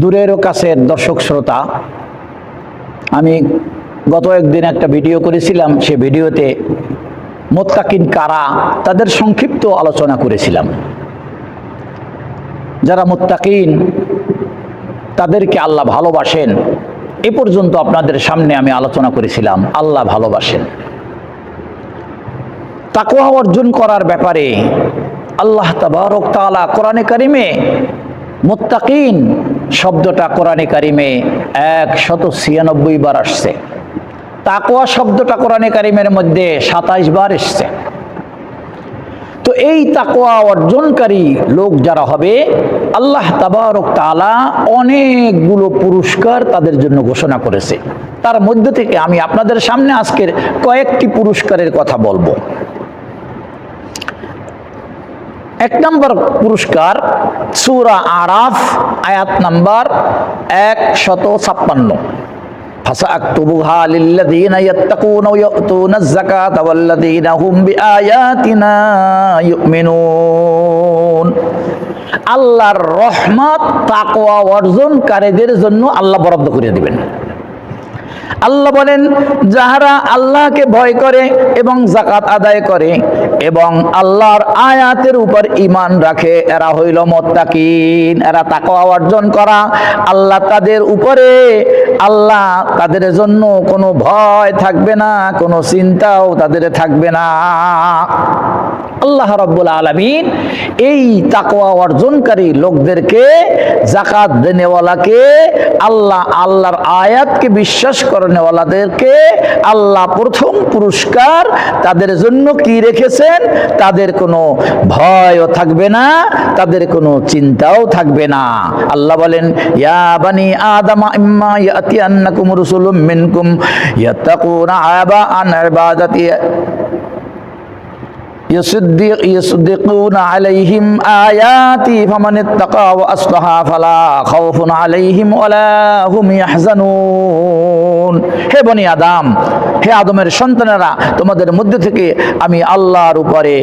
দূরেরও কাছের দর্শক শ্রোতা, আমি গত একদিন একটা ভিডিও করেছিলাম, সে ভিডিওতে মোত্তাকিন কারা তাদের সংক্ষিপ্ত আলোচনা করেছিলাম। যারা মোত্তাকিন, তাদেরকে আল্লাহ ভালোবাসেন, এ পর্যন্ত আপনাদের সামনে আমি আলোচনা করেছিলাম, আল্লাহ ভালোবাসেন। তাকওয়া অর্জন করার ব্যাপারে আল্লাহ তাবারক তাআলা কোরআনে কারিমে মুত্তাকিন শব্দটা কোরআনে কারিমে এক শত ছিয়ানব্বই বার আসছে। তাকোয়া শব্দটা কোরআনে কারিমের মধ্যে সাতাইশ বার এসছে। তো এই তাকোয়া অর্জনকারী লোক যারা হবে, আল্লাহ তাবারক তাআলা অনেকগুলো পুরস্কার তাদের জন্য ঘোষণা করেছে। তার মধ্যে থেকে আমি আপনাদের সামনে আজকের কয়েকটি পুরস্কারের কথা বলব। এক নম্বর পুরস্কার সুরা আরাফ আয়াত নাম্বার এক শত ছাপ্পান্ন فسأكتبها للذين يتقون ويؤتون الزكاة والذين هم بآياتنا يؤمنون আল্লাহর রহমত তাকওয়া অর্জনকারীদের জন্য আল্লাহ বরাদ্দ করে দিবেন আল্লাহ বলেন, যাহারা আল্লাহকে ভয় করে এবং জাকাত আদায় করে এবং আল্লাহর আয়াতের উপর ইমান রাখে, এরা হইল মোত্তাকিন, এরা তাকওয়া অর্জন করা। আল্লাহ তাদের উপরে, আল্লাহ তাদের জন্য কোনো ভয় থাকবে না, কোনো চিন্তাও তাদের থাকবে না। আল্লাহ রব্বুল আলমিন এই তাকওয়া অর্জনকারী লোকদেরকে জাকাত দেনেওয়ালাকে, আল্লাহ আল্লাহর আয়াতকে বিশ্বাস করেনেওয়ালাদেরকে আল্লাহ প্রথম পুরস্কার তাদের জন্য কি রেখেছেন? তাদের কোনো ভয়ও থাকবে না, তাদের কোনো চিন্তাও থাকবে না। আল্লাহ বলেন, ইয়া বানি আদম ইম্মা ইয়াতিয়ান্নাকুম রুসুলুম মিনকুম ইয়াতাকুনা আবা আন ইবাদাতি يصدق يصدقون عليهم آياتي فمن اتقى وأصلح فلا خوف عليهم ولا هم يحزنون হে বনি আদম হে আদমের সন্তানেরা তোমাদের মধ্যে থেকে আমি আল্লাহর উপরে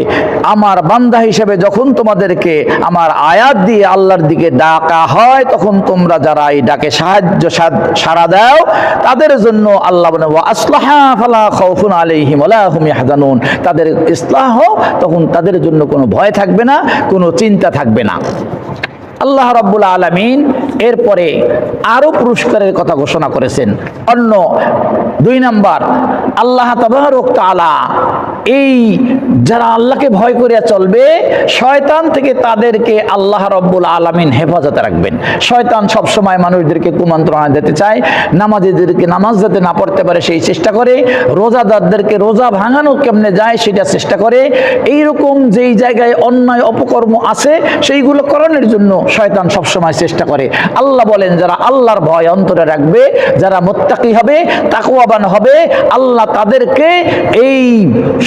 আমার বান্দা হিসেবে যখন তোমাদেরকে আমার আয়াত দিয়ে আল্লাহর দিকে ডাকা হয় তখন তোমরা যারা এই ডাকে সাহায্য সাদ- সাড়া দাও তাদের জন্য আল্লাহ বলে ওয়া আসলাহা ফালা খাউফুন আলাইহিম ওয়ালা হুম ইয়াহজানুন তাদের ইসলাহ হোক তখন তাদের জন্য কোনো ভয় থাকবে না, কোনো চিন্তা থাকবে না। আল্লাহ রাব্বুল আলমিন এরপরে আরও পুরস্কারের কথা ঘোষণা করেছেন। অন্য দুই নাম্বার, আল্লাহ তাবারক তাআলা এই যারা আল্লাহকে ভয় করিয়া চলবে, শয়তান থেকে তাদেরকে আল্লাহ রব্বুল আলামিন হেফাজতে রাখবেন। শয়তান সব সময় মানুষদেরকে কুমন্ত্রণা দিতে চায়, নামাজিদেরকে নামাজ যাতে না পড়তে পারে সেই চেষ্টা করে, রোজাদারদেরকে রোজা ভাঙানো কেমনে যায় সেটা চেষ্টা করে, এইরকম যেই জায়গায় অন্যায় অপকর্ম আছে, সেইগুলো করণের জন্য শয়তান সবসময় চেষ্টা করে। আল্লাহ বলেন, যারা আল্লাহর ভয় অন্তরে রাখবে, যারা মোত্তাকি হবে তাকুয়াবান হবে, আল্লাহ তাদেরকে এই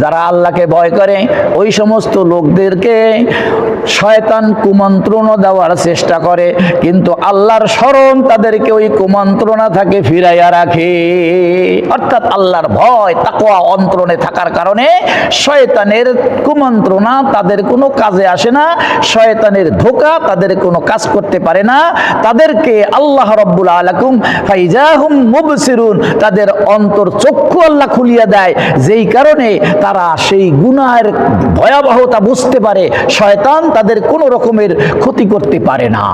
যারা আল্লাহকে ভয় করে, ওই সমস্ত লোকদেরকে শয়তান কুমন্ত্রণা দেওয়ার চেষ্টা করে, কিন্তু আল্লাহর স্মরণ তাদেরকে ওই কুমন্ত্রণা থাকে ফিরাইয়া রাখে। অর্থাৎ আল্লাহর ভয়, তাকওয়া, অন্তরণে থাকার কারণে শয়তানের কুমন্ত্রণা তাদের কোনো কাজে আসে না, শয়তানের ধোকা তাদের কোনো কাজ করতে পারে না। তাদেরকে আল্লাহ রব্বুল আলাকুম ফাইজাহুম মুবসিরুন, তাদের অন্তর চক্ষু আল্লাহ খুলিয়া দেয়। যেই কারণে তারা সেই গুনাহের ভয়াবহতা বুঝতে পারে, শয়তান তাদের কোনো রকমের ক্ষতি করতে পারে না।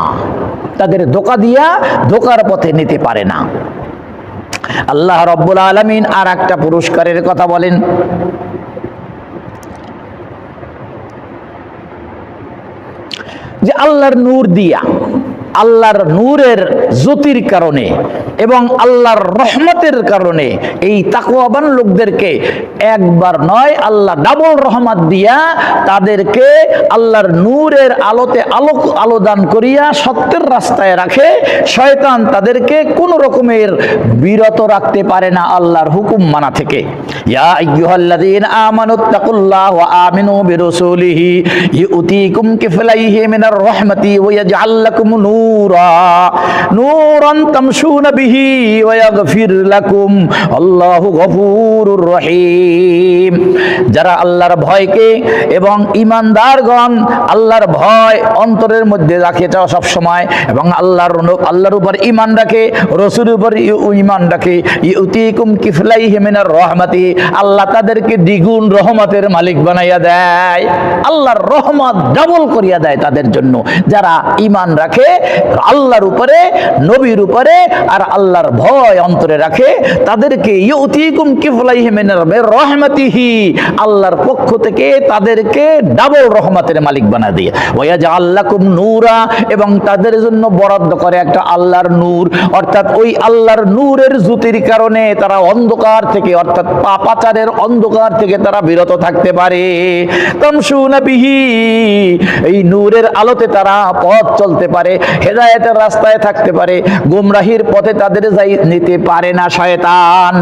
তাদের ধোকা দিয়া ধোকার পথে নিতে পারে না। আল্লাহ রব্বুল আলমিন আর একটা পুরস্কারের কথা বলেন। যে আল্লাহর নূর দিয়া আল্লাহর নূরের জ্যোতির কারণে এবং আল্লাহর রহমতের কারণে এই তাকওয়াবান লোকদেরকে একবার নয়, আল্লাহ ডাবল রহমত দিয়া তাদেরকে আল্লাহর নূরের আলোতে আলোক আলো দান করিয়া সত্যের রাস্তায় রাখে। শয়তান তাদেরকে কোন রকমের বিরত রাখতে পারে না আল্লাহর হুকুম মানা থেকে। ইয়া আইয়ুহাল্লাযীনা আমানুত্তাকুল্লাহ ওয়া আমিনু বিরাসূলিহি ইউতিকুম কিফলাইহি মিনার রাহমাতি ওয়া ইয়াজআল লাকুম নূরা। নূরান তামশুনা বিহি লাকুম। আল্লাহু গফুরুর রহিম। যারা আল্লাহর ভয়কে এবং ইমানদারগণ আল্লাহর ভয় অন্তরের মধ্যে রাখে এটা সব এবং আল্লাহর আল্লাহর উপর ইমান রাখে, রসুলের উপর ইমান রাখে, ইউতিকুম কিফলাইহি মিনার রহমাতি, আল্লাহ তাদেরকে দ্বিগুণ রহমতের মালিক বানাইয়া দেয়। আল্লাহর রহমত ডাবল করিয়া দেয় তাদের জন্য। যারা ইমান রাখে আল্লাহর উপরে, নবীর উপরে আর আল্লাহর ভয় অন্তরে রাখে। তাদেরকে ইউতিকুম কিফলাইহি মিনার রহমাতিহি। আল্লাহর পক্ষ থেকে তাদেরকে ডাবল রহমতের মালিক বানা দিয়ে। ওয়া জাআল্লাকুম নূরা এবং তাদের জন্য বরাদ্দ করে একটা আল্লাহর নূর। অর্থাৎ ওই আল্লাহর নূরের জ্যোতির কারণে তারা অন্ধকার থেকে, অর্থাৎ পাপাচারের অন্ধকার থেকে তারা বিরত থাকতে পারে। তামশুনা বিহি। এই নূরের আলোতে তারা পথ চলতে পারে। হেদায়েতের রাস্তায় থাকতে পারে, গুমরাহির পথে তাদের যাই নিতে পারে না শয়তান।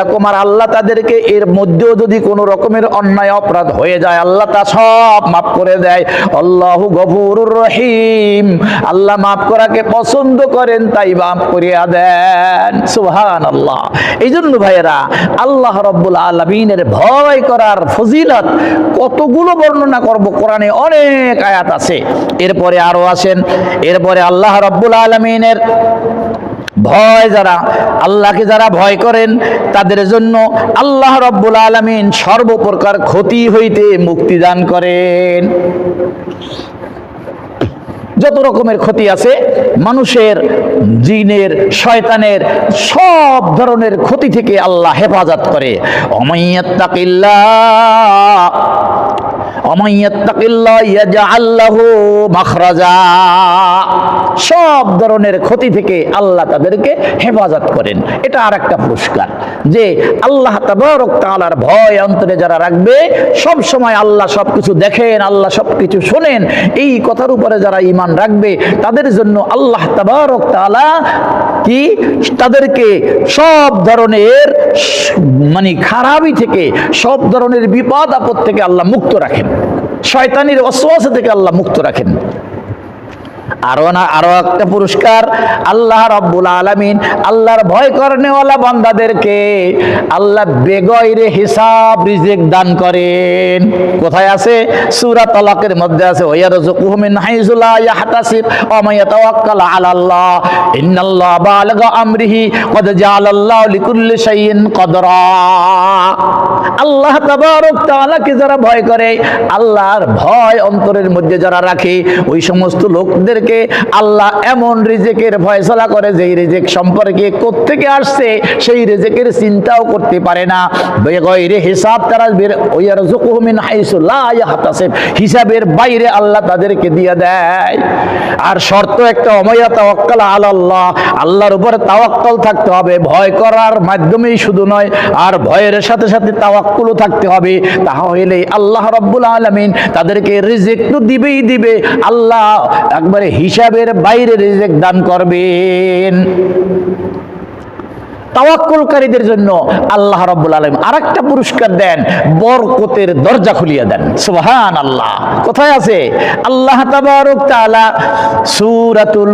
লাকুম, আর আল্লাহ তাদেরকে এর মধ্যেও যদি কোনো রকমের অন্যায় অপরাধ হয়ে যায়, আল্লাহ তা সব মাফ করে দেয়। আল্লাহু গফুরুর রহিম, আল্লাহ মাফ করাকে পছন্দ করেন, তাই মাফ করিয়া দেন। সুবহান আল্লাহ এই জন্য ভাইয়েরা, আল্লাহ রব্বুল আলমিনের ভয় করার ফজিলত কতগুলো বর্ণনা করব, কোরআনে অনেক আয়াত আছে। এরপরে আরও আসেন এরপরে আল্লাহ রব্বুল আলমিনের ভয় যারা, আল্লাহকে যারা ভয় করেন, তাদের জন্য আল্লাহ রব্বুল আলমিন সর্বপ্রকার ক্ষতি হইতে মুক্তি দান করেন। যত রকমের ক্ষতি আছে, মানুষের, জিনের, শয়তানের, সব ধরনের ক্ষতি থেকে আল্লাহ হেফাজত করে। সব ধরনের ক্ষতি থেকে আল্লাহ তাদেরকে হেফাজত করেন। এটা আর একটা পুরস্কার। যে আল্লাহ তাআলার ভয় অন্তরে যারা রাখবে, সব সময় আল্লাহ সবকিছু দেখেন, আল্লাহ সবকিছু শোনেন। এই কথার উপরে যারা ঈমান রাখবে, তাদের জন্য আল্লাহ তাবারক তালা কি? তাদেরকে সব ধরনের মানে খারাপই থেকে, সব ধরনের বিপদ আপদ থেকে আল্লাহ মুক্ত রাখেন। শয়তানির অশ্বাস থেকে আল্লাহ মুক্ত রাখেন। আরও না, আরও একটা পুরস্কার। আল্লাহ রব্বুল আলামিন আল্লাহর ভয় করনেওয়ালা বান্দাদেরকে আল্লাহ বেগয়রে হিসাব রিজিক দান করেন। কোথায় আছে? সূরা তালাকের মধ্যে আছে, ওয়ারযুকুহু মিন হাইসু লা ইয়াহতাসিব ওয়া ইয়াতাওয়াক্কাল আলাল্লাহ, ইন্নাল্লাহ বালাগা আমরিহি কদ জাআলাল্লাহু লিকুল্লি শাইইন কদরা। আল্লাহ তাবারক তাআলাকে যারা ভয় করে, আল্লাহর ভয় অন্তরের মধ্যে যারা রাখে, ওই সমস্ত লোকদেরকে আল্লাহ এমন রিজেকের ফয়সলা করে যেই রিজেক সম্পর্কে কোত্থেকে আসছে, সেই রিজেকের চিন্তাও করতে পারে না। বেগয়রে হিসাব তারা বের মিন হাইসু হিসাবের বাইরে আল্লাহ তাদেরকে দিয়ে দেয়। আর শর্ত একটা, অময়া তাওয়াক্কাল আলাল্লাহ। আল্লাহর উপর তাওয়াক্কাল থাকতে হবে। ভয় করার মাধ্যমেই শুধু নয়, আর ভয়ের সাথে সাথে তাওয়াক্কুলও থাকতে হবে। তাহলে আল্লাহ রব্বুল আলামিন তাদেরকে রিজিক তো দিবেই দিবে। আল্লাহ, একবারে হিসাবের বাইরে রিজেক দান করবেন। তাওয়াক্কুলকারীদের জন্য আল্লাহ রব্বুল আলম আর একটা পুরস্কার দেন, বরকতের দরজা খুলিয়ে দেন। সুবহান আল্লাহ কোথায় আছে? আল্লাহ তাবারক তাআলা সূরাতুল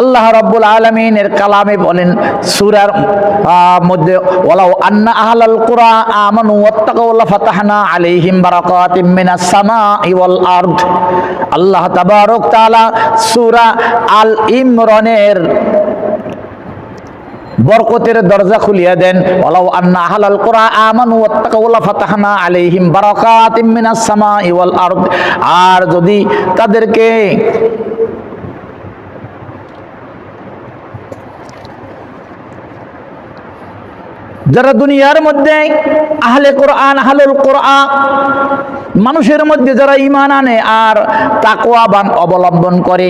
আল্লাহ রাব্বুল আলামিনের কালামে বলেন সূরার মধ্যে, ওয়ালাউ আন্না আহলাল কুরা আমানু ওয়াত্তাকাউ লাফাতাহনা আলাইহিম বারাকাতিম মিনাস সামাই ওয়াল আরদ। আল্লাহ তাবারক তাআলা সূরা আল ইমরানের বরকতের দরজা খুলিয়া দেন, ওয়ালাউ আন্না আহলাল কুরা আমানু ওয়াত্তাকাউ লাফাতাহনা আলাইহিম বারাকাতিম মিনাস সামাই ওয়াল আরদ। আর যদি তাদেরকে যারা দুনিয়ার মধ্যে আহলে কোরআন, আহলুল কোরআন, মানুষের মধ্যে যারা ইমান আনে আর তাকওয়াবান অবলম্বন করে,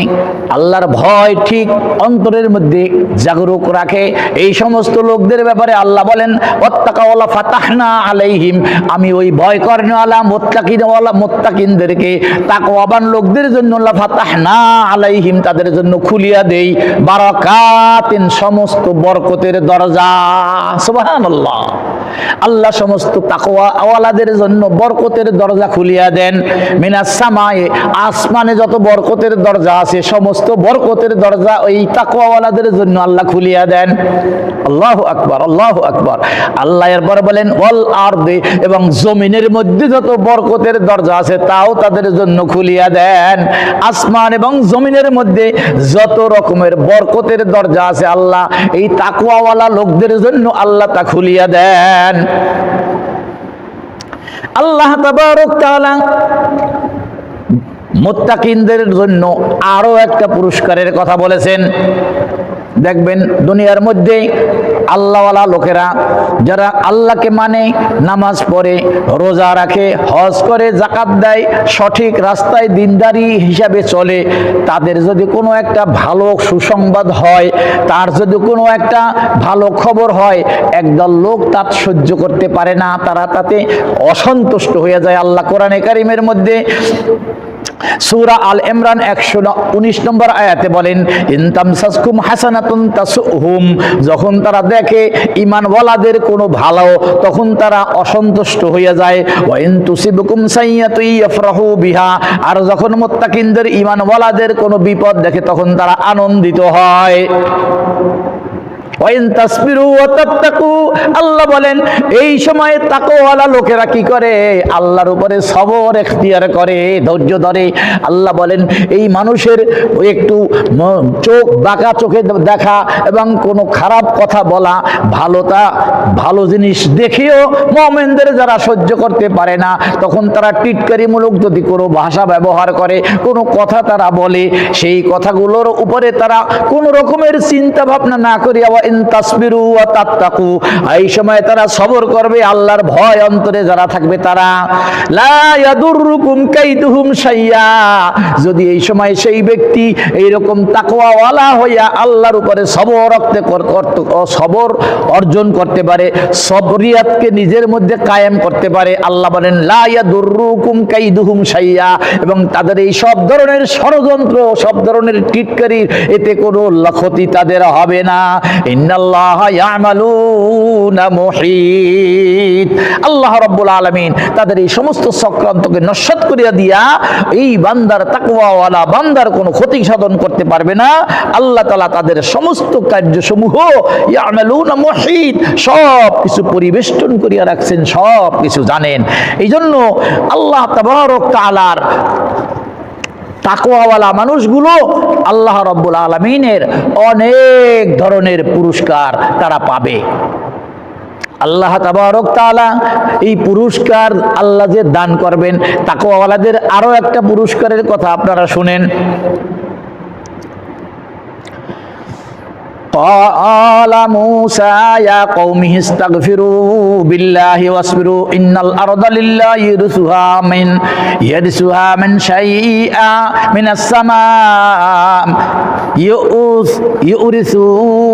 আল্লাহর ভয় ঠিক অন্তরের মধ্যে জাগরুক রাখে। এই সমস্ত লোকদের ব্যাপারে আল্লাহ বলেন অত্তাকাওয়ালা ফাতাহনা আলাইহিম আমি ওই ভয় করনেওয়ালা মোত্তাকিনওয়ালা, মোত্তাকিনদেরকে তাকওয়াবান লোকদের জন্য আল্লাহ ফাতাহনা আলাইহিম তাদের জন্য খুলিয়া দেই। বারাকাতিন, সমস্ত বরকতের দরজা। সুবহানাল্লাহ। আল্লাহ। আল্লাহ সমস্ত তাকওয়া আওয়ালাদের জন্য বরকতের দরজা খুলিয়া দেন। মিনাস সামায়ে আসমানে যত বরকতের দরজা আছে, সমস্ত বরকতের দরজা ওই তাকওয়াওয়ালাদের জন্য আল্লাহ খুলিয়া দেন। আল্লাহু আকবার আল্লাহু আকবার। আল্লাহ এরপর বলেন, ওয়াল আরদে, এবং জমিনের মধ্যে যত বরকতের দরজা আছে, তাও তাদের জন্য খুলিয়া দেন। আসমান এবং জমিনের মধ্যে যত রকমের বরকতের দরজা আছে, আল্লাহ এই তাকওয়াওয়ালা লোকদের জন্য আল্লাহ তা খুলিয়া দেন। আল্লাহ তাআলা মোত্তাকিনদের জন্য আরও একটা পুরস্কারের কথা বলেছেন। দেখবেন দুনিয়ার মধ্যে আল্লাহওয়ালা লোকেরা যারা আল্লাহকে মানে নামাজ পড়ে, রোজা রাখে, হজ করে জাকাত দেয়, সঠিক রাস্তায় দিনদারি হিসাবে চলে, তাদের যদি কোনো একটা ভালো সুসংবাদ হয়, তার যদি কোনো একটা ভালো খবর হয়, একদল লোক তার সহ্য করতে পারে না, তারা তাতে অসন্তুষ্ট হয়ে যায়। আল্লাহ কোরআনে কারিমের মধ্যে সূরা আল ইমরান একশো উনিশ নম্বর আয়াতে বলেন ইনতাম সাসকুম হাসানাতুন তাসুহুম। যখন তারা দেখে ইমানওয়ালাদের কোনো ভালো, তখন তারা অসন্তুষ্ট হয়ে যায়। ওয়া ইন তুসিবকুম সাইয়াতু ইয়াফরাহু বিহা। আর যখন মুত্তাকিনদের ইমানওয়ালাদের কোনো বিপদ দেখে, তখন তারা আনন্দিত হয়। আল্লাহ বলেন, এই সময়ে তাকওয়ালা লোকেরা কি করে? আল্লাহর উপরে সবর এখতিয়ার করে, ধৈর্য ধরে। আল্লাহ বলেন, এই মানুষের একটু চোখ, বাঁকা চোখে দেখা এবং কোনো খারাপ কথা বলা ভালোটা ভালো জিনিস দেখেও মোমেনদের যারা সহ্য করতে পারে না, তখন তারা টিটকারিমূলক যদি কোনো ভাষা ব্যবহার করে, কোনো কথা তারা বলে, সেই কথাগুলোর উপরে তারা কোনো রকমের চিন্তা ভাবনা না করিয়া এই সময় তারা সবর করবে আল্লাহর ভয় অন্তরে যারা থাকবে তারা। যদি এই সময় সেই ব্যক্তি এইরকম হইয়া আল্লাহর উপরে সবর সবর অর্জন করতে পারে, সবরিয়াতকে নিজের মধ্যে কায়েম করতে পারে, আল্লাহ বলেন, লা ইয়াদুররুকুম এবং তাদের এই সব ধরনের ষড়যন্ত্র, সব ধরনের টিটকারির এতে কোনো ক্ষতি তাদের হবে না। আল্লাহ রাব্বুল আলামিন তাদের এই সমস্ত চক্রান্তকে নস্বাত করিয়া দিয়া এই বান্দার তাকওয়াওয়ালা বান্দার কোনো ক্ষতি সাধন করতে পারবে না। আল্লাহ তাআলা তাদের সমস্ত কার্যসমূহ ইয়ামালুনা মুহিত, সব কিছু পরিবেষ্টন করিয়া রাখছেন, সব কিছু জানেন। এই জন্য আল্লাহ তাবারক তাআলার তাকওয়াওয়ালা মানুষগুলো আল্লাহ রব্বুল আলমিনের অনেক ধরনের পুরস্কার তারা পাবে। আল্লাহ তাবারক তালা এই পুরস্কার আল্লাহ যে দান করবেন তাকোয়াওয়ালাদের আরও একটা পুরস্কারের কথা আপনারা শুনেন। قال موسى يا قوم استغفروا بالله واصبروا إن الأرض لله يرثها من يرثها من شيئا من السماء يؤث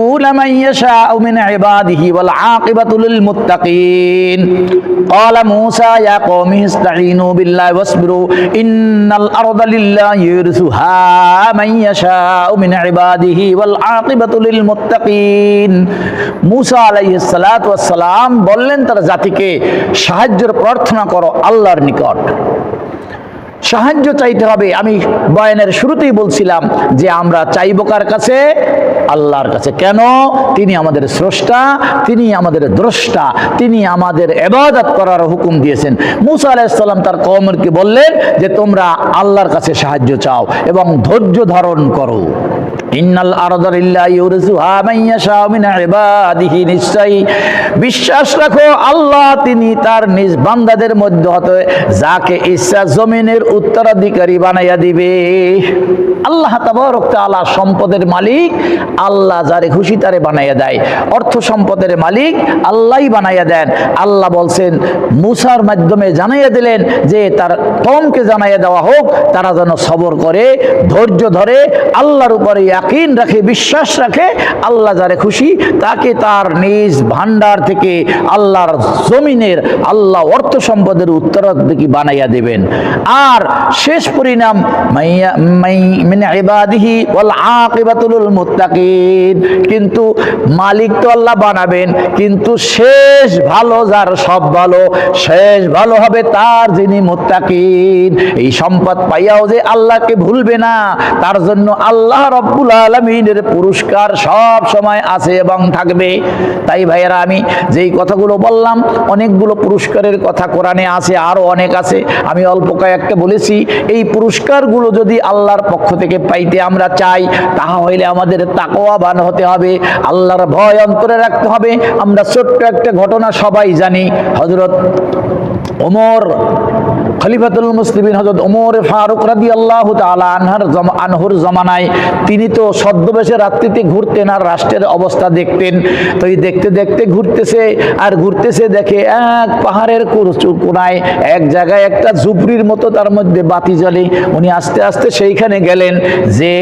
يؤرثون من يشاء من عباده والعاقبة للمتقين قال موسى يا قوم استعينوا بالله واصبروا إن الأرض لله يرثها من يشاء من عباده والعاقبة للمتقين মুসা আলাইহিস সালাতু ওয়াস সালাম বললেন তার জাতিকে সাহায্যের প্রার্থনা করো আল্লাহর নিকট সাহায্য চাইতে হবে। আমি বয়ানের শুরুতেই বলছিলাম যে আমরা চাইব কার কাছে? আল্লাহর কাছে। কেন? তিনি আমাদের স্রষ্টা, তিনি আমাদের দ্রষ্টা, তিনি আমাদের এবাদত করার হুকুম দিয়েছেন। মুসা আলাইসাল্লাম তার কমরকে বললেন যে, তোমরা আল্লাহর কাছে সাহায্য চাও এবং ধৈর্য ধারণ করো। ইন্নাল আরদালিল্লাহ ইউরজুহা মাইয়াশা মিন ইবাদিহি নিশ্চয়ই। বিশ্বাস রাখো, আল্লাহ তিনি তার নিজ বান্দাদের মধ্যে হতে যাকে ইচ্ছা জমিনের উত্তরাধিকারী বানাইয়া দিবে। আল্লাহ তাবারক তাআলা সম্পদের মালিক, আল্লাহ যারে খুশি তারে বানাইয়া দেয়। অর্থ সম্পদের মালিক আল্লাহই বানাইয়া দেন। আল্লাহ বলছেন, মুসার মাধ্যমে জানাইয়া দিলেন যে তার কমকে জানাইয়া দেওয়া হোক, তারা যেন সবর করে, ধৈর্য ধরে আল্লাহর উপরে ইয়াকিন রাখে, বিশ্বাস রাখে, আল্লাহ যারে খুশি, তাকে তার নিজ ভান্ডার থেকে আল্লাহর জমিনের, আল্লাহ অর্থ সম্পদের উত্তরাধিকারী বানাইয়া দেবেন। আর শেষ পরিণাম কিন্তু মালিক তো আল্লাহ বানাবেন, কিন্তু শেষ ভালো যার সব ভালো, শেষ ভালো হবে তার যিনি মুত্তাকিন। এই সম্পদ পাইয়াও যে আল্লাহকে ভুলবে না, তার জন্য আল্লাহ রব্বুল আলমিনের পুরস্কার সব সময় আছে এবং থাকবে। তাই ভাইয়েরা, আমি যেই কথাগুলো বললাম, অনেকগুলো পুরস্কারের কথা কোরআনে আছে আরও অনেক আছে। আমি অল্প কয়েকটা বলেছি। এই পুরস্কারগুলো যদি আল্লাহর পক্ষ থেকে পাইতে আমরা চাই তাহা হইলে আমাদের তাকোয়াবান হতে হবে, আল্লাহর ভয় অন্তরে রাখতে হবে। আমরা ছোট্ট একটা ঘটনা সবাই জানি। হজরত ওমর খলিফাতুল মুসলিমিন হজরত ওমর ফারুক রাদি আল্লাহ তালা আনহার আনহুর জমানায় তিনি তো ছদ্মবেশে রাত্রিতে ঘুরতেন আর রাষ্ট্রের অবস্থা দেখতেন। তো এই দেখতে দেখতে ঘুরতেছে আর ঘুরতেছে দেখে এক পাহাড়ের কোনায়, এক জায়গায় একটা ঝুপড়ির মতো তার মধ্যে বাতি জ্বলে। উনি আস্তে আস্তে সেইখানে গেলেন যে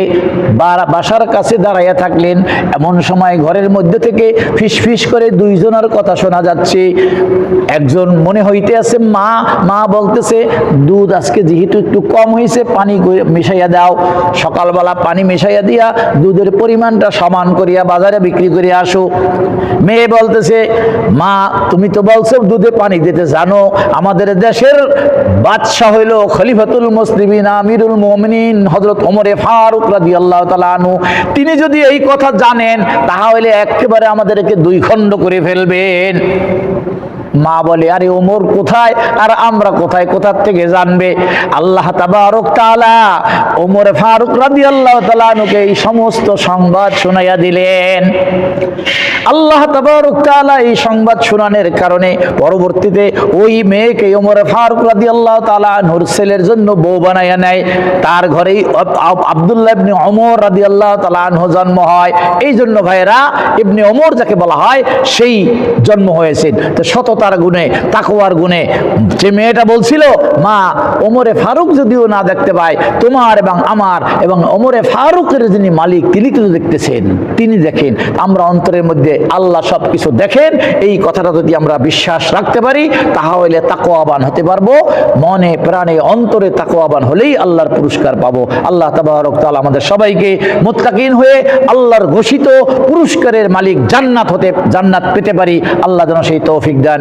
বাসার কাছে দাঁড়াইয়া থাকলেন। এমন সময় ঘরের মধ্যে থেকে ফিস করে দুইজনের কথা শোনা যাচ্ছে। একজন মনে হইতে আছে মা মা বলতেছে দুধ আজকে যেহেতু একটু কম হয়েছে, পানি মিশাইয়া দাও। সকালবেলা পানি মিশাইয়া দিয়া দুধের পরিমাণটা সমান করিয়া বাজারে বিক্রি করে আসো। মেয়ে বলতেছে, মা, তুমি তো বলছো দুধে পানি দিতে জানো, আমাদের দেশের বাদশাহ হইল খলিফাতুল মুসলিমিন, আমিরুল মোমিনিন হজরত ওমরে ফারুক রাদি আল্লাহ তালু তিনি যদি এই কথা জানেন তাহলে একেবারে আমাদেরকে দুই খণ্ড করে ফেলবেন। মা বলে, আরে ওমর কোথায়? আর আমরা কোথায়? কোথার থেকে জানবে? আল্লাহ তাবারক তাআলা ওমর ফারুক রাদিয়াল্লাহু এই সমস্ত সংবাদ শোনাইয়া দিলেন। আল্লাহ তাবারক তাআলা এই সংবাদ শোনানোর কারণে পরবর্তীতে ওই মেয়েকে ওমর ফারুক রাদিয়াল্লাহু তাআলা নূর ছেলের জন্য বউ বানাইয়া নেয়। তার ঘরেই আব- আব- আব্দুল্লাহ ইবনে ওমর রাদিয়াল্লাহু তাআলা আনহু জন্ম হয়। এই জন্য ভাইয়েরা, ইবনে ওমর যাকে বলা হয়, সেই জন্ম হয়েছে। তো সততার গুণে, তাকওয়ার গুণে। যে মেয়েটা বলছিল, মা, ওমরে ফারুক যদিও না দেখতে পায়, তোমার এবং আমার এবং ওমরে ফারুকের যিনি মালিক, তিনি কিন্তু দেখতেছেন, তিনি দেখেন। আমরা অন্তরের মধ্যে আল্লাহ সব কিছু দেখেন, এই কথাটা যদি আমরা বিশ্বাস রাখতে পারি, তাহলে তাকওয়াবান হতে পারব। মনে প্রাণে অন্তরে তাকোয়াবান হলেই আল্লাহর পুরস্কার পাবো। আল্লাহ তাবারক তাআলা আমাদের সবাইকে মুত্তাকিন হয়ে আল্লাহর ঘোষিত পুরস্কারের মালিক জান্নাত হতে, জান্নাত পেতে পারি। আল্লাহ যেন সেই তৌফিক দেন